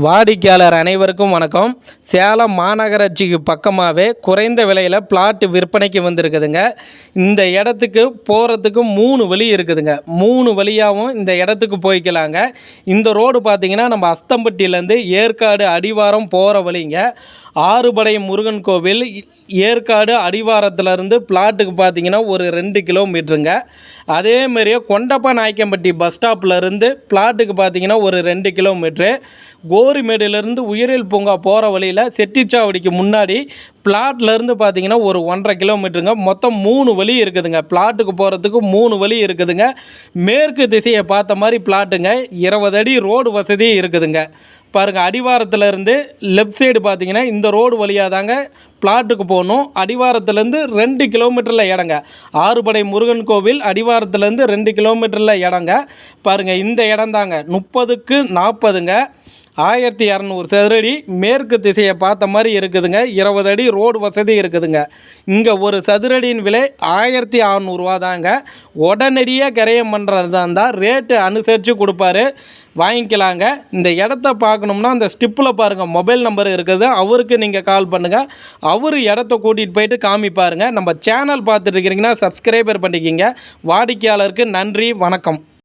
வாடிக்கையாளர் அனைவருக்கும் வணக்கம். சேலம் மாநகராட்சிக்கு பக்கமாகவே குறைந்த விலையில் பிளாட்டு விற்பனைக்கு வந்திருக்குதுங்க. இந்த இடத்துக்கு போகிறதுக்கு மூணு வழி இருக்குதுங்க. மூணு வழியாகவும் இந்த இடத்துக்கு போய்க்கலாங்க. இந்த ரோடு பார்த்தீங்கன்னா நம்ம அஸ்தம்பட்டியிலேருந்து ஏற்காடு அடிவாரம் போகிற வழிங்க. ஆறுபடை முருகன் கோவில் ஏற்காடு அடிவாரத்துலேருந்து பிளாட்டுக்கு பார்த்தீங்கன்னா ஒரு ரெண்டு கிலோமீட்டருங்க. அதே மாதிரியே கொண்டப்பா நாயக்கம்பட்டி பஸ் ஸ்டாப்லேருந்து பிளாட்டுக்கு பார்த்தீங்கன்னா ஒரு ரெண்டு கிலோமீட்ரு கோ கோரிமேடுலேருந்து உயிரியல் பூங்கா போகிற வழியில் செட்டிச்சாவடிக்கு முன்னாடி பிளாட்லேருந்து பார்த்தீங்கன்னா ஒரு ஒன்றரை கிலோமீட்டருங்க. மொத்தம் மூணு வழி இருக்குதுங்க. பிளாட்டுக்கு போகிறதுக்கு மூணு வழி இருக்குதுங்க. மேற்கு திசையை பார்த்த மாதிரி பிளாட்டுங்க. இருபது அடி ரோடு வசதி இருக்குதுங்க. பாருங்கள் அடிவாரத்துலேருந்து லெஃப்ட் சைடு பார்த்தீங்கன்னா இந்த ரோடு வழியாக தாங்க பிளாட்டுக்கு போகணும். அடிவாரத்துலேருந்து ரெண்டு கிலோமீட்டரில் இடங்க. ஆறுபடை முருகன் கோவில் அடிவாரத்துலேருந்து ரெண்டு கிலோமீட்டரில் இடங்க. பாருங்கள் இந்த இடம் தாங்க முப்பதுக்கு நாற்பதுங்க. ஆயிரத்தி இரநூறு சதுரடி மேற்கு திசையை பார்த்த மாதிரி இருக்குதுங்க. இருபது அடி ரோடு வசதி இருக்குதுங்க. இங்கே ஒரு சதுரடியின் விலை ஆயிரத்தி அறநூறுவா தாங்க. உடனடியாக கிரயம் பண்ணுறதா இருந்தால் ரேட்டு அனுசரித்து கொடுப்பாரு. வாங்கிக்கலாங்க. இந்த இடத்த பார்க்கணும்னா அந்த ஸ்டிப்பில் பாருங்கள் மொபைல் நம்பர் இருக்குது. அவருக்கு நீங்கள் கால் பண்ணுங்கள் அவர் இடத்த கூட்டிகிட்டு போயிட்டு காமிப்பாருங்க. நம்ம சேனல் பார்த்துட்டு இருக்கிறீங்கன்னா சப்ஸ்கிரைபர் பண்ணிக்கிங்க. வாடிக்கையாளருக்கு நன்றி. வணக்கம்.